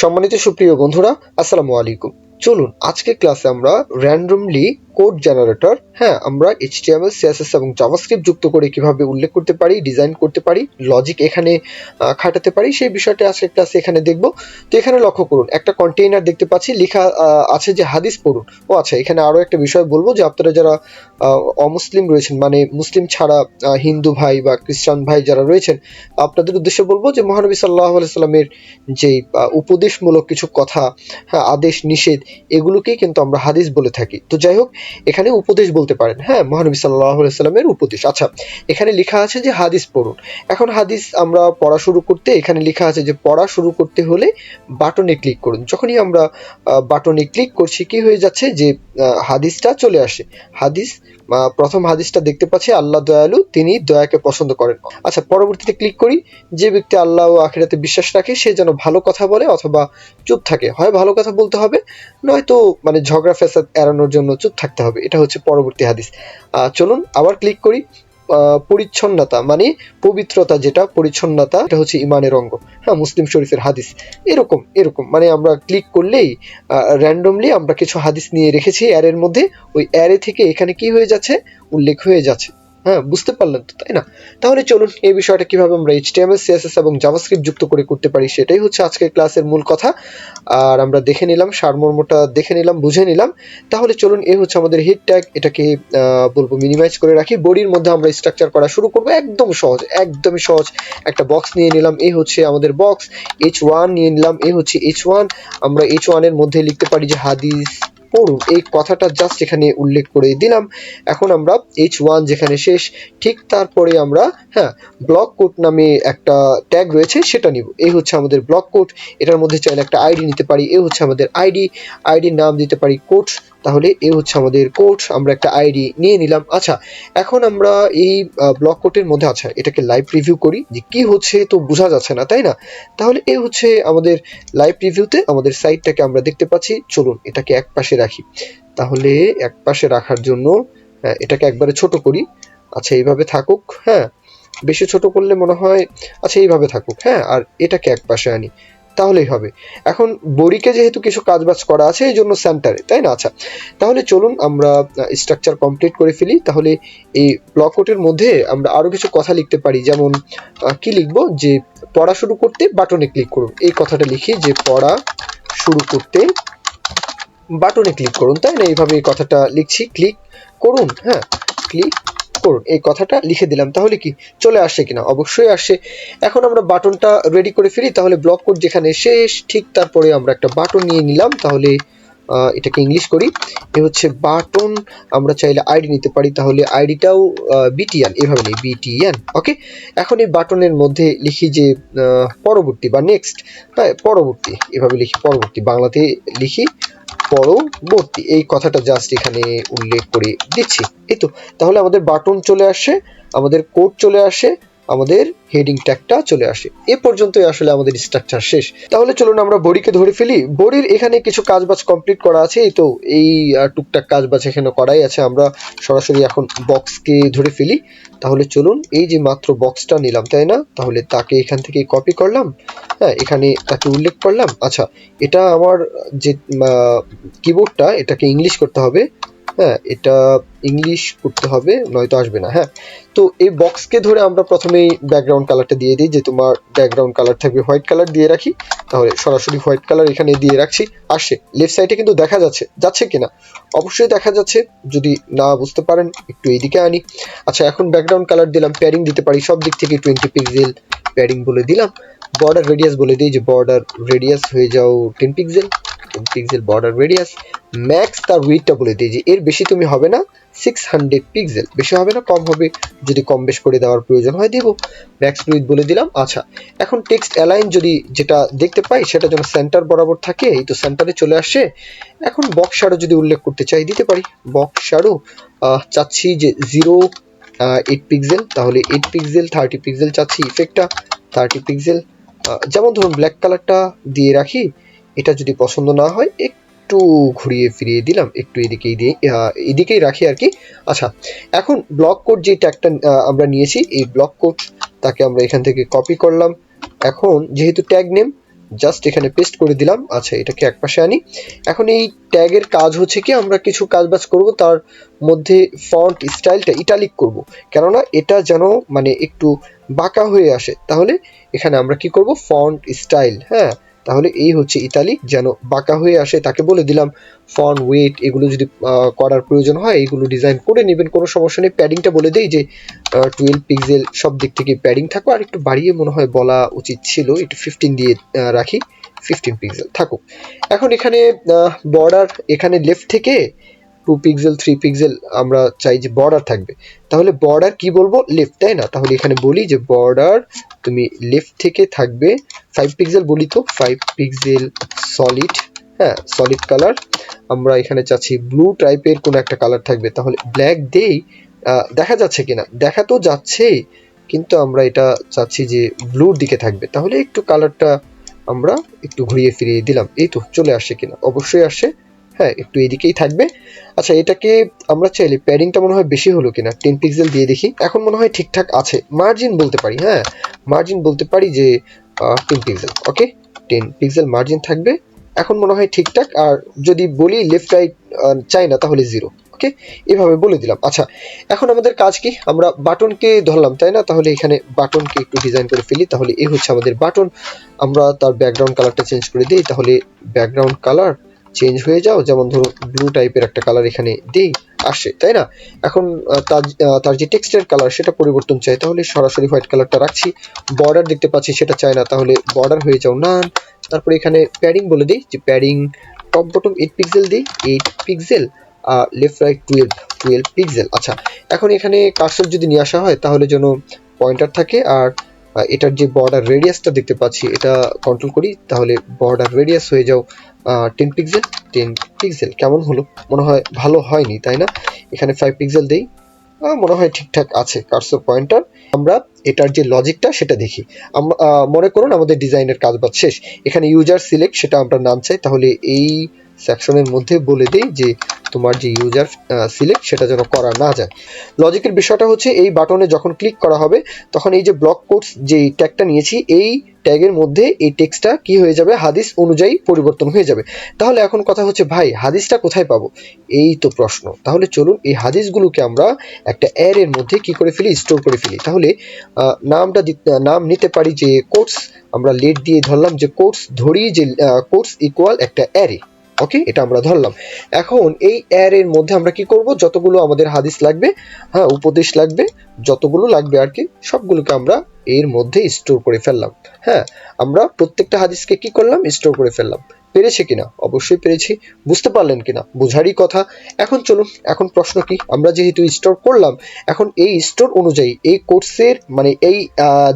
সম্মানিত সুপ্রিয় বন্ধুরা আসসালামু আলাইকুম। চলুন আজকে ক্লাসে আমরা র্যান্ডমলি কোড জেনারেটর হ্যাঁ আমরা এইচটিএমএল সিএসএস এবং জাভাস্ক্রিপ্ট যুক্ত করে কীভাবে উল্লেখ করতে পারি, ডিজাইন করতে পারি লজিক এখানে খাটাতে পারি, সেই বিষয়টা আজকে ক্লাসে এখানে দেখব। তো এখানে লক্ষ্য করুন, একটা কন্টেইনার দেখতে পাচ্ছি, লেখা আছে যে হাদিস পড়ুন। ও আচ্ছা এখানে আরও একটা বিষয় বলব যে আপনারা যারা অমুসলিম রয়েছেন মানে মুসলিম ছাড়া হিন্দু ভাই বা খ্রিস্টান ভাই যারা রয়েছেন, আপনাদের উদ্দেশ্যে বলব যে মহানবী সাল্লাহ আলাইস্লামের যে উপদেশমূলক কিছু কথা হ্যাঁ আদেশ, নিষেধ, এগুলোকেই কিন্তু আমরা হাদিস বলে থাকি। তো যাই হোক এখানে উপদেশ বলতে পারেন। হ্যাঁ মহানবী সাল্লাহ সাল্লামের উপদেশ। আচ্ছা এখানে লেখা আছে যে হাদিস পড়ুন। এখন হাদিস আমরা পড়া শুরু করতে, এখানে লেখা আছে যে পড়া শুরু করতে হলে বাটনে ক্লিক করুন। যখনই আমরা বাটনে ক্লিক করছি, কি হয়ে যাচ্ছে যে হাদিসটা চলে আসে। হাদিস প্রথম হাদিসটা দেখতে পাচ্ছি, আল্লাহ দয়ালু, তিনি দয়াকে পছন্দ করেন। আচ্ছা পরবর্তীতে ক্লিক করি, যে ব্যক্তি আল্লাহ ও আখিরাতে বিশ্বাস রাখে, সে যেন ভালো কথা বলে অথবা চুপ থাকে। হয় ভালো কথা বলতে হবে, নয়তো মানে ঝগড়া ফেসাদ এড়ানোর জন্য চুপ থাকতে হবে। এটা হচ্ছে পরবর্তী হাদিস। চলুন আবার ক্লিক করি। পরিচ্ছন্নতা মানে পবিত্রতা যেটা, পরিচ্ছন্নতা, এটা হচ্ছে ইমানের অঙ্গ। হ্যাঁ মুসলিম শরীফের হাদিস। এরকম এরকম। মানে আমরা ক্লিক করলেই র্যান্ডমলি আমরা কিছু হাদিস নিয়ে রেখেছি অ্যারের মধ্যে ওই অ্যারে থেকে এখানে কি হয়ে যাচ্ছে? উল্লেখ হয়ে যাচ্ছে। হ্যাঁ বুঝতে পারলেন তো, তাই না? তাহলে চলুন এই বিষয়টা কীভাবে আমরা এইচটিএমএল সিএসএস এবং জাভাস্ক্রিপ্ট যুক্ত করে করতে পারি সেটাই হচ্ছে আজকের ক্লাসের মূল কথা। আর আমরা দেখে নিলাম সারমর্মটা দেখে নিলাম, বুঝে নিলাম। তাহলে চলুন, এই হচ্ছে আমাদের হিট ট্যাগ এটাকে বলব মিনিমাইজ করে রাখি। বডির মধ্যে আমরা স্ট্রাকচার করা শুরু করব, একদম সহজ, একদমই সহজ একটা বক্স নিয়ে নিলাম। এই হচ্ছে আমাদের বক্স এইচ ওয়ান নিয়ে নিলাম। এই হচ্ছে এইচ ওয়ান আমরা এইচ ওয়ানের মধ্যে লিখতে পারি যে হাদিস পড়ুন। এই কথাটা জাস্ট এখানে উল্লেখ করে দিলাম। এখন আমরা এইচ ওয়ান যেখানে শেষ, ঠিক তারপরে আমরা হ্যাঁ ব্লক কোড নামে একটা ট্যাগ রয়েছে, সেটা নিব। এই হচ্ছে আমাদের ব্লক কোড এটার মধ্যে চাইলে একটা আইডি নিতে পারি। এ হচ্ছে আমাদের আইডি আইডির নাম দিতে পারি কোড তাহলে এই হচ্ছে আমাদের কোড আমরা একটা আইডি নিয়ে নিলাম। আচ্ছা এখন আমরা এই ব্লক কোডের মধ্যে আচ্ছা এটাকে লাইভ রিভিউ করি যে কি হচ্ছে তো বোঝা যাচ্ছে না তাই না? তাহলে এই হচ্ছে আমাদের লাইভ রিভিউতে আমাদের সাইটটাকে আমরা দেখতে পাচ্ছি। চলুন এটাকে এক পাশে রাখি। তাহলে এক পাশে রাখার জন্য হ্যাঁ, এটাকে একবারে ছোট করি। আচ্ছা এইভাবে থাকুক হ্যাঁ বেশি ছোট করলে মনে হয় আচ্ছা এইভাবে থাকুক হ্যাঁ আর এটাকে এক পাশে আনি। তাহলেই হবে। এখন বড়িকে যেহেতু কিছু কাজবাজ করা আছে, এই জন্য সেন্টারে তাই না? আচ্ছা তাহলে চলুন আমরা স্ট্রাকচার কমপ্লিট করে ফেলি। তাহলে এই ব্লক কোটের মধ্যে আমরা আরও কিছু কথা লিখতে পারি। যেমন কি লিখব? যে পড়া শুরু করতে বাটনে ক্লিক করুন। এই কথাটা লিখি যে পড়া শুরু করতে বাটনে ক্লিক করুন, তাই না? এইভাবে এই কথাটা লিখছি। ক্লিক করুন হ্যাঁ? ক্লিক করুন। এই কথাটা লিখে দিলাম। তাহলে কি? চলে আসে কিনা? অবশ্যই আসে। এখন আমরা বাটনটা রেডি করে ফেলি তাহলে ব্লক কোড যেখানে শেষ, ঠিক তারপরে আমরা একটা বাটন নিয়ে নিলাম। তাহলে এটাকে ইংলিশ করি। এ হচ্ছে বাটন। আমরা চাইলে আইডি নিতে পারি। তাহলে আইডিটাও বিটিএন এভাবে নেই। বিটিএন ওকে এখন এই বাটনের মধ্যে লিখি যে পরবর্তী বা নেক্সট হ্যাঁ পরবর্তী। এভাবে লিখি পরবর্তী। বাংলাতে লিখি। পরবর্তী, এই কথাটা জাস্ট এখানে উল্লেখ করে দিচ্ছি। এই তো, তাহলে আমাদের বাটন চলে আসে, আমাদের কোড চলে আসে আমাদের হেডিং ট্যাগটা চলে আসে। এ পর্যন্তই আসলে আমাদের স্ট্রাকচার শেষ। তাহলে চলুন আমরা বড়িকে ধরে ফেলি। বড়ির এখানে কিছু কাজবাজ কমপ্লিট করা আছে। এই তো এই টুকটাক কাজবাজ এখানে করাই আছে। আমরা সরাসরি এখন বক্সকে ধরে ফেলি। তাহলে চলুন এই যে মাত্র বক্সটা নিলাম, তাই না? তাহলে তাকে এখান থেকে কপি করলাম। হ্যাঁ এখানে তাকে উল্লেখ করলাম। আচ্ছা এটা আমার যে কিবোর্ডটা এটাকে ইংলিশ করতে হবে। হ্যাঁ এটা ইংলিশ করতে হবে, নয়তো আসবে না হ্যাঁ। তো এই বক্সকে ধরে আমরা প্রথমেই ব্যাকগ্রাউন্ড কালারটা দিয়ে দিই, যে তোমার ব্যাকগ্রাউন্ড কালার থাকবে হোয়াইট কালার দিয়ে রাখি। তাহলে সরাসরি হোয়াইট কালার এখানে দিয়ে রাখছি। আসে লেফট সাইডে কিন্তু দেখা যাচ্ছে যাচ্ছে কিনা? অবশ্যই দেখা যাচ্ছে, যদি না বুঝতে পারেন, একটু এইদিকে আনি। আচ্ছা এখন ব্যাকগ্রাউন্ড কালার দিলাম প্যাডিং দিতে পারি, সব দিক থেকে টোয়েন্টি পিক্সেল প্যাডিং বলে দিলাম। বর্ডার রেডিয়াস বলে দিই, যে বর্ডার রেডিয়াস হয়ে যাও ten pixel pixel border radius max তার উইথটা বলে দিই যে এর বেশি তুমি হবে না সিক্স হান্ড্রেড পিক্সেল বেশি হবে না, কম হবে। যদি কম বেশ করে দেওয়ার প্রয়োজন হয়, দিব। ম্যাক্স উইথ বলে দিলাম আচ্ছা। এখন টেক্সট অ্যালাইন যদি যেটা দেখতে পাই, সেটা যেন সেন্টার বরাবর থাকে, এই তো সেন্টারে চলে আসে। এখন বক্স শ্যাডো যদি উল্লেখ করতে চাই, দিতে পারি। বক্স শ্যাডো চাচ্ছি যে জিরো এইট পিক্সেল তাহলে এইট পিক্সেল থার্টি পিক্সেল চাচ্ছি ইফেক্টটা থার্টি পিক্সেল যেমন ধরুন ব্ল্যাক কালারটা দিয়ে রাখি এটা যদি পছন্দ না হয়, একটু ঘুরিয়ে ফিরিয়ে দিলাম, একটু এদিকেই দিয়ে এদিকেই রাখি আর কি। আচ্ছা এখন ব্লক কোড যে ট্যাগটা আমরা নিয়েছি, এই ব্লক কোড তাকে আমরা এখান থেকে কপি করলাম। এখন যেহেতু ট্যাগ নেম জাস্ট এখানে পেস্ট করে দিলাম। আচ্ছা এটাকে একপাশে আনি। এখন এই ট্যাগের কাজ হচ্ছে কি, আমরা কিছু কাজ বাজ করব, তার মধ্যে ফন্ট স্টাইলটা ইটালিক করব। কেননা এটা যেন মানে একটু বাঁকা হয়ে আসে। তাহলে এখানে আমরা কি করব? ফন্ট স্টাইল হ্যাঁ? তাহলে এই হচ্ছে ইতালি। যেন বাঁকা হয়ে আসে, তাকে বলে দিলাম ফন ওয়েট, এগুলো যদি করার প্রয়োজন হয়, এগুলো ডিজাইন করে নেবেন, কোনো সমস্যা নেই। প্যাডিংটা বলে দেই যে টুয়েলভ পিক্সেল সব দিক থেকে প্যাডিং থাকো আর একটু বাড়িয়ে মনে হয় বলা উচিত ছিল, একটু ফিফটিন দিয়ে রাখি ফিফটিন পিক্সেল থাকুক। এখন এখানে বর্ডার এখানে লেফট থেকে টু পিক্সেল থ্রি পিক্সেল আমরা চাই যে বর্ডার থাকবে। তাহলে বর্ডার কি বলব? লেফট তাই না? তাহলে এখানে বলি যে বর্ডার তুমি লেফট থেকে থাকবে। ফাইভ পিক্সেল বলি তো? ফাইভ পিক্সেল সলিড হ্যাঁ সলিড কালার আমরা এখানে চাচ্ছি ব্লু টাইপের কোনো একটা কালার থাকবে। তাহলে ব্ল্যাক দেই দেখা যাচ্ছে কিনা? দেখা তো যাচ্ছেই, কিন্তু আমরা এটা চাচ্ছি যে ব্লুর দিকে থাকবে। তাহলে একটু কালারটা আমরা একটু ঘুরিয়ে ফিরিয়ে দিলাম। এই তো চলে আসে কিনা? অবশ্যই আসে। হ্যাঁ একটু এদিকেই থাকবে। আচ্ছা এটাকে আমরা চাইলে প্যাডিংটা মনে হয় বেশি হলো কিনা? টেন পিক্সেল দিয়ে দেখি। এখন মনে হয় ঠিকঠাক আছে। মার্জিন বলতে পারি হ্যাঁ? মার্জিন বলতে পারি যে ten pixel okay ten pixel margin থাকবে। এখন মনে হয় ঠিকঠাক, আর যদি বলি লেফট রাইট চাই না, তাহলে জিরো ওকে এভাবে বলে দিলাম। আচ্ছা এখন আমাদের কাজ কি? আমরা বাটনকে ধরলাম, তাই না? তাহলে এখানে বাটনকে একটু ডিজাইন করে ফেলি, তাহলে এই হচ্ছে আমাদের বাটন। আমরা তার ব্যাকগ্রাউন্ড কালারটা চেঞ্জ করে দিই, তাহলে ব্যাকগ্রাউন্ড কালার চেঞ্জ হয়ে যাও, যেমন ধরো ব্লু টাইপের একটা কালার এখানে দিই আসে, তাই না? এখন তার তার যে টেক্সটের কালার সেটা পরিবর্তন চাই, তাহলে সরাসরি হোয়াইট কালারটা রাখছি। বর্ডার দেখতে পাচ্ছি সেটা চাই না, তাহলে বর্ডার হয়ে যাও না তারপরে এখানে প্যাডিং বলে দিই, যে padding top bottom eight pixel দিই এইট পিক্সেল আর left right twelve twelve pixel আচ্ছা এখন এখানে কার্সর যদি নিয়ে আসা হয়, তাহলে যেন পয়েন্টার থাকে, আর এটার যে বর্ডার রেডিয়াসটা দেখতে পাচ্ছি, এটা কন্ট্রোল করি, তাহলে বর্ডার রেডিয়াস হয়ে যাও টেন পিক্সেল টেন পিক্সেল কেমন হলো? মনে হয় ভালো হয়নি, তাই না? এখানে ফাইভ পিক্সেল দেই মনে হয় ঠিকঠাক আছে কার্সর পয়েন্টার আমরা এটার যে লজিকটা সেটা দেখি। আমরা মনে করুন আমাদের ডিজাইনের কাজ বাজ শেষ। এখানে ইউজার সিলেক্ট সেটা আমরা নাম চাই, তাহলে এই সেকশনের মধ্যে বলে দেই যে তোমার যে ইউজার সিলেক্ট সেটা যেন করা না যায়। লজিকের বিষয়টা হচ্ছে, এই বাটনে যখন ক্লিক করা হবে, তখন এই যে ব্লক কোডস যে ট্যাগটা নিয়েছি, এই ট্যাগের মধ্যে এই টেক্সটটা কি হয়ে যাবে? হাদিস অনুযায়ী পরিবর্তন হয়ে যাবে। তাহলে এখন কথা হচ্ছে, ভাই, হাদিসটা কোথায় পাবো? এই তো প্রশ্ন। তাহলে চলুন, এই হাদিসগুলোকে আমরা একটা অ্যার এর মধ্যে কি করে ফেলি? স্টোর করে ফেলি। তাহলে নামটা নাম নিতে পারি যে কোর্স আমরা লেট দিয়ে ধরলাম যে কোর্স ধরি যে কোর্স ইকুয়াল একটা অ্যারে। ওকে এটা আমরা ধরলাম। এখন এই এর এর মধ্যে আমরা কি করব? যতগুলো আমাদের হাদিস লাগবে হ্যাঁ উপদেশ লাগবে, যতগুলো লাগবে আর কি, সবগুলোকে আমরা এর মধ্যে স্টোর করে ফেললাম। হ্যাঁ আমরা প্রত্যেকটা হাদিসকে কি করলাম? স্টোর করে ফেললাম। পেরেছে কিনা? অবশ্যই পেরেছি। বুঝতে পারলেন কিনা? বোঝারই কথা। এখন চলুন, এখন প্রশ্ন কি? আমরা যেহেতু স্টোর করলাম, এখন এই স্টোর অনুযায়ী, এই কোর্সের মানে এই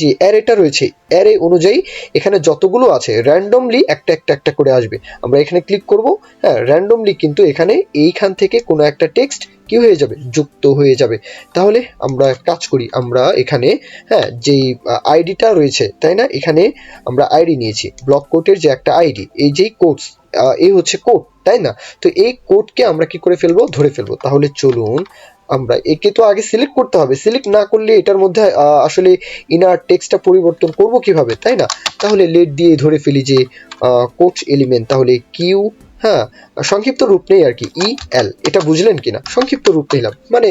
যে অ্যারেটা রয়েছে অ্যারে অনুযায়ী এখানে যতগুলো আছে র্যান্ডমলি একটা একটা একটা করে আসবে। আমরা এখানে ক্লিক করব। হ্যাঁ র্যান্ডমলি কিন্তু এখানে এইখান থেকে কোনো একটা টেক্সট কি হয়ে যাবে? যুক্ত হয়ে যাবে। তাহলে আমরা কাজ করি, আমরা এখানে হ্যাঁ যেই আইডিটা রয়েছে, তাই না? এখানে আমরা আইডি নিয়েছি ব্লক কোডের যে একটা আইডি এই যেই কোডস এই হচ্ছে কোড তাই না? তো এই কোডকে আমরা কি করে ফেলব? ধরে ফেলব। তাহলে চলুন, আমরা একে তো আগে সিলেক্ট করতে হবে। সিলেক্ট না করলে এটার মধ্যে আসলে ইনার টেক্সটটা পরিবর্তন করব কীভাবে, তাই না? তাহলে লেট দিয়ে ধরে ফেলি যে কোড এলিমেন্ট তাহলে কিউ হ্যাঁ সংক্ষিপ্ত রূপ নেই আর কি ই এল এটা বুঝলেন কিনা? সংক্ষিপ্ত রূপ নিলাম। মানে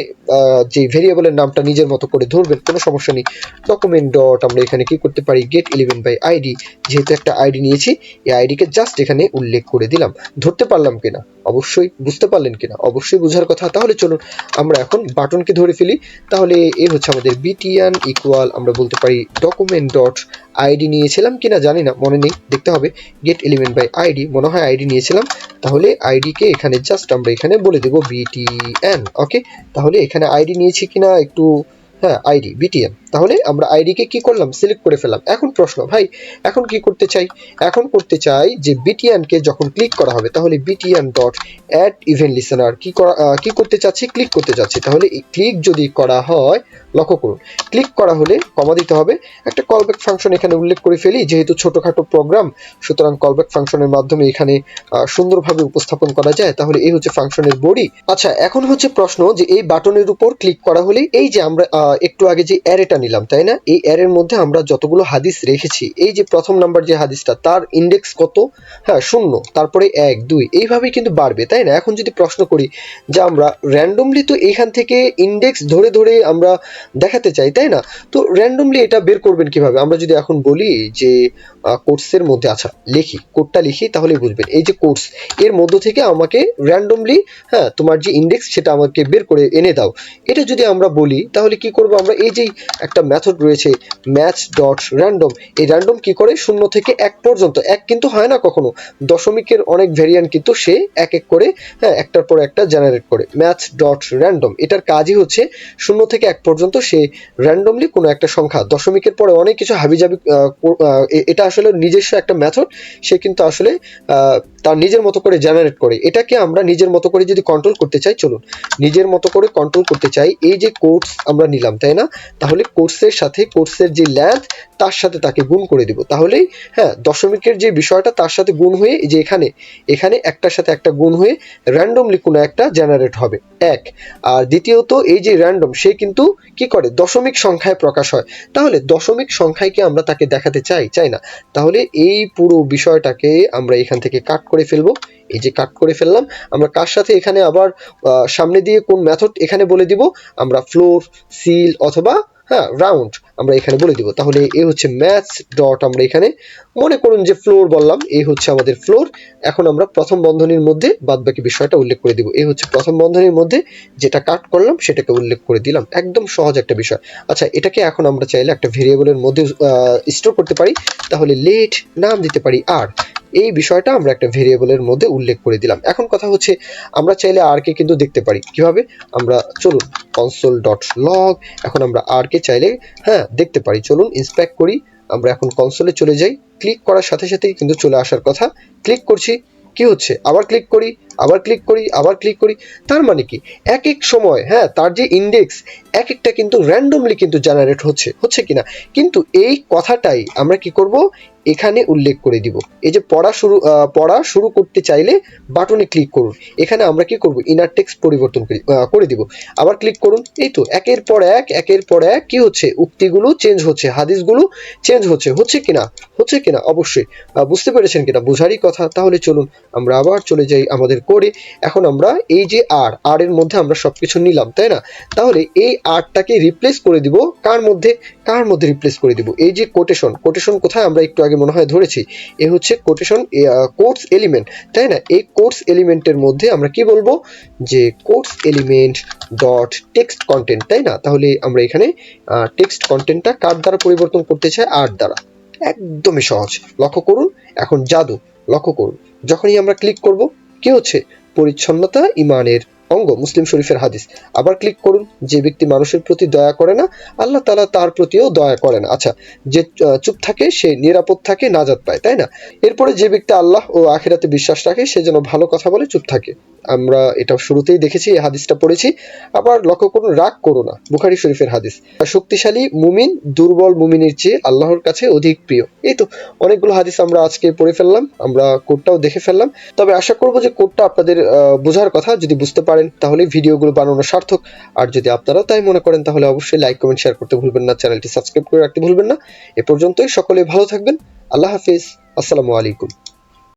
যে ভেরিয়েবলের নামটা নিজের মতো করে ধরবেন, কোনো সমস্যা নেই। ডকুমেন্ট ডট আমরা এখানে কি করতে পারি? গেট ইলেভেন বাই আইডি যেহেতু একটা আইডি নিয়েছি, এই আইডিকে জাস্ট এখানে উল্লেখ করে দিলাম। ধরতে পারলাম কিনা? অবশ্যই বুঝতে পারলেন কিনা? অবশ্যই বোঝার কথা। তাহলে চলুন, আমরা এখন বাটনকে ধরে ফেলি। তাহলে এই হচ্ছে আমাদের বিটিএন ইকুয়াল আমরা বলতে পারি ডকুমেন্ট ডট আইডি নিয়েছিলাম কিনা জানি না, মনে নেই, দেখতে হবে। গেট এলিমেন্ট বাই আইডি মনে হয় আইডি নিয়েছিলাম। তাহলে আইডিকে এখানে জাস্ট আমরা এখানে বলে দেবো বিটিএন ওকে তাহলে এখানে আইডি নিয়েছি কিনা, একটু হ্যাঁ আইডি বিটিএন তাহলে আমরা আইডিকে কি করলাম? সিলেক্ট করে ফেললাম। এখন প্রশ্ন, ভাই, এখন কি করতে চাই? এখন করতে চাই যে বিটিএন কে যখন ক্লিক করা হবে, তাহলে BTN dot add event listener কি করা কি করতে চাচ্ছি? ক্লিক করতে চাচ্ছি। তাহলে ক্লিক যদি করা হয় লক্ষ্য করুন। ক্লিক করা হলে কমা দিতে হবে। একটা কলব্যাক ফাংশন এখানে উল্লেখ করে ফেলি, যেহেতু ছোটখাটো প্রোগ্রাম সুতরাং কলব্যাক ফাংশনের মাধ্যমে এখানে সুন্দরভাবে উপস্থাপন করা যায়, তাহলে এই হচ্ছে ফাংশনের বডি আচ্ছা এখন হচ্ছে প্রশ্ন যে এই বাটনের উপর ক্লিক করা হলে এই যে আমরা একটু আগে যে অ্যারেটা নিলাম, তাই না? এই অ্যারের মধ্যে আমরা যতগুলো হাদিস রেখেছি, এই যে প্রথম নাম্বার যে হাদিসটা, তার ইন্ডেক্স কত? হ্যাঁ শূন্য, তারপরে এক, দুই, এইভাবেই কিন্তু বাড়বে, তাই না? এখন যদি প্রশ্ন করি যে আমরা র্যান্ডমলি তো এইখান থেকে ইন্ডেক্স ধরে ধরে আমরা দেখাতে চাই, তাই না? তো র্যান্ডমলি এটা বের করবেন কীভাবে? আমরা যদি এখন বলি যে কোর্সের মধ্যে আচ্ছা লিখি কোডটা লিখি তাহলে বুঝবেন। এই যে কোর্স এর মধ্য থেকে আমাকে র্যান্ডমলি হ্যাঁ তোমার যে ইন্ডেক্স সেটা আমাকে বের করে এনে দাও। এটা যদি আমরা বলি, তাহলে কি করব আমরা? এই যে একটা মেথড রয়েছে ম্যাচ ডট র্যান্ডম এই র্যান্ডম কি করে? শূন্য থেকে এক পর্যন্ত। এক কিন্তু হয় না কখনো। দশমিকের অনেক ভ্যারিয়ান্ট কিন্তু সে এক এক করে হ্যাঁ একটার পর একটা জেনারেট করে। ম্যাথ ডট র্যান্ডম এটার কাজই হচ্ছে শূন্য থেকে এক পর্যন্ত সে র্যান্ডমলি কোনো একটা সংখ্যা, দশমিকের পরে অনেক কিছু হাবিজাবি এটা আসলে নিজস্ব একটা মেথড সে কিন্তু আসলে তার নিজের মতো করে জেনারেট করে। এটাকে আমরা নিজের মতো করে যদি কন্ট্রোল করতে চাই, চলুন, নিজের মতো করে কন্ট্রোল করতে চাই, এই যে কোর্স আমরা নিলাম, তাই না? তাহলে কোর্সের সাথে কোর্সের যে ল্যান্থ তার সাথে তাকে গুণ করে দিব। তাহলেই হ্যাঁ দশমিকের যে বিষয়টা, তার সাথে গুণ হয়ে যে এখানে এখানে একটার সাথে একটা গুণ হয়ে র্যান্ডমলি কোনো একটা জেনারেট হবে। এক। আর দ্বিতীয়ত, এই যে র্যান্ডম সে কিন্তু কি করে? দশমিক সংখ্যায় প্রকাশ হয়। তাহলে দশমিক সংখ্যায় কি আমরা তাকে দেখাতে চাই? চাই না। তাহলে এই পুরো বিষয়টাকে আমরা এখান থেকে কাট করে ফেলব। এই যে কাট করে ফেললাম, আমরা কার সাথে এখানে আবার সামনে দিয়ে কোন মেথড এখানে বলে দিব? আমরা ফ্লোর সিল অথবা হ্যাঁ রাউন্ড আমরা এখানে বলে দিব। তাহলে এ হচ্ছে ম্যাথস ডট আমরা এখানে মনে করুন যে ফ্লোর বললাম, এ হচ্ছে আমাদের ফ্লোর এখন আমরা প্রথম বন্ধনীর মধ্যে বাদবাকি বিষয়টা উল্লেখ করে দিব। এ হচ্ছে প্রথম বন্ধনীর মধ্যে যেটা কাট করলাম, সেটাকে উল্লেখ করে দিলাম। একদম সহজ একটা বিষয়। আচ্ছা এটাকে এখন আমরা চাইলে একটা ভেরিয়েবলের মধ্যে স্টোর করতে পারি। তাহলে লেট নাম দিতে পারি আর এই বিষয়টা আমরা একটা ভেরিয়েবলের মধ্যে উল্লেখ করে দিলাম। এখন কথা হচ্ছে, আমরা চাইলে আর কে কিন্তু দেখতে পারি। কীভাবে? আমরা চলুন কনসোল ডট লগ এখন আমরা আর কে চাইলে হ্যাঁ দেখতে পারি। চলুন ইন্সপেক্ট করি। আমরা এখন কনসোলে চলে যাই। ক্লিক করার সাথে সাথেই কিন্তু চলে আসার কথা। ক্লিক করছি, কি হচ্ছে? আবার ক্লিক করি, আবার ক্লিক করি, আবার ক্লিক করি। তার মানে কি? এক এক সময় হ্যাঁ তার যে ইন্ডেক্স এক একটা কিন্তু র্যান্ডমলি কিন্তু জেনারেট হচ্ছে। হচ্ছে কিনা? কিন্তু এই কথাটাই আমরা কি করব? এখানে উল্লেখ করে দিব। এই যে পড়া শুরু পড়া শুরু করতে চাইলে বাটনে ক্লিক করুন। এখানে আমরা কি করব? ইনার টেক্সট পরিবর্তন করি দিব। আবার ক্লিক করুন। এই তো, একের পর এক, একের পর এক কি হচ্ছে? উক্তিগুলো চেঞ্জ হচ্ছে, হাদিসগুলো চেঞ্জ হচ্ছে। হচ্ছে কিনা? হচ্ছে কিনা? অবশ্যই। বুঝতে পেরেছেন কিনা? বোঝারই কথা। তাহলে চলুন, আমরা আবার চলে যাই আমাদের করে এখন আমরা এই যে আর আর এর মধ্যে আমরা সবকিছু নিলাম, তাই না? তাহলে এই আরটাকে রিপ্লেস করে দিব। কার মধ্যে? কার মধ্যে রিপ্লেস করে দিব? এই যে কোটেশন কোটেশন কোথায়? আমরা একটু আগে মনে হয় ধরেছি, এ হচ্ছে কোটেশন কোর্স এলিমেন্ট তাই না? এই কোর্স এলিমেন্টের মধ্যে আমরা কি বলব? যে course element dot text content তাই না? তাহলে আমরা এখানে টেক্সট কন্টেন্টটা কার দ্বারা পরিবর্তন করতে চাই? আর দ্বারা। একদমই সহজ। লক্ষ্য করুন, এখন জাদু। লক্ষ্য করুন। যখনই আমরা ক্লিক করব, কি হচ্ছে? পরিচ্ছন্নতা ইমানের অঙ্গ মুসলিম শরীফের হাদিস। আবার ক্লিক করুন, যে ব্যক্তি মানুষের প্রতি দয়া করে না, আল্লাহ তালা তার প্রতিও দয়া করে না আচ্ছা যে চুপ থাকে, সে নিরাপদ থাকে, নাজাত পায়, তাই না? এরপরে যে ব্যক্তি আল্লাহ ও আখিরাতে বিশ্বাস রাখে, সে যেন ভালো কথা বলে, চুপ থাকে। আমরা এটা শুরুতেই দেখেছি, এই হাদিসটা পড়েছি। আবার লক্ষ্য করুন, রাগ করো না। বুখারি শরীফের হাদিস। শক্তিশালী মুমিন, দুর্বল মুমিনের চেয়ে আল্লাহর কাছে অধিক প্রিয়। এই তো অনেকগুলো হাদিস আমরা আজকে পড়ে ফেললাম, আমরা কোডটাও দেখে ফেললাম। তবে আশা করব যে কোডটা আপনাদের বোঝার কথা, যদি বুঝতে পারেন, তাহলে ভিডিওগুলো বানানো সার্থক। আর যদি আপনারাও তাই মনে করেন, তাহলে অবশ্যই লাইক কমেন্ট শেয়ার করতে ভুলবেন না, চ্যানেলটি সাবস্ক্রাইব করে রাখতে ভুলবেন না। এ পর্যন্তই, সকলে ভালো থাকবেন। আল্লাহ হাফিজ। আসসালামু আলাইকুম।